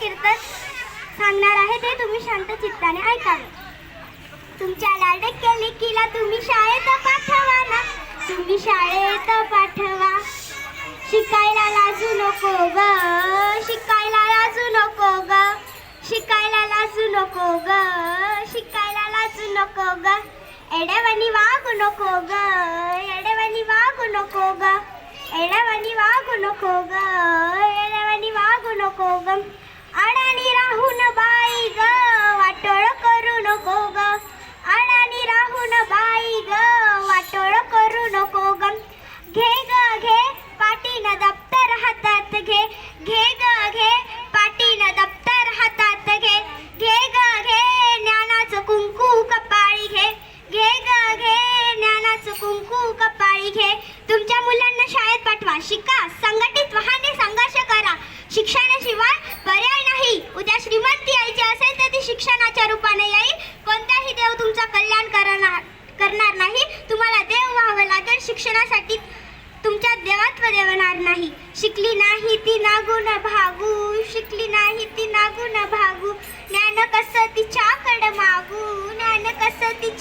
कीर्तन सांगणार आहे ते तुम्ही शांत चित्ताने ऐकावे तुमच्या लाडक्या लेकीला तुम्ही शाळेत पाठवा ना. तुम्ही शाळेत पाठवा. शिकायला लाजू नको ग. शिकायला लाजू नको ग. शिकायला लाजू नको ग. शिकायला लाजू नको ग. एडेवानी वागू नको ग. एडेवानी वागू नको ग. एड्यावानी वागू नको ग. एडेवानी वागू नको ग. राहून बाई ग वाटोळ करू नको ग. अडाणी राहून बाई ग वाटोळ करू नको ग. घे ग घे पाटीनं दप्तर हातात घे. घे ग घे पाटीनं दप्तर हातात घे. घे ग घे ज्ञानाचं कुंकू कपाळी घे. घे ग घे ज्ञानाचं कुंकू कपाळी घे. तुमच्या मुलांना शाळेत पाठवा शिका शिक्षणाच्या रूपाने येईल. कोणताही देव तुमचा कल्याण करणार करणार नाही. तुम्हाला देव व्हावं लागेल. शिक्षणासाठी तुमच्या देवात्व देवणार नाही. शिकली नाही ती नागून भागू. शिकली नाही ती नागून भागू. ज्ञान कसं तिच्याकडे मागू? ज्ञान कसं तिच्या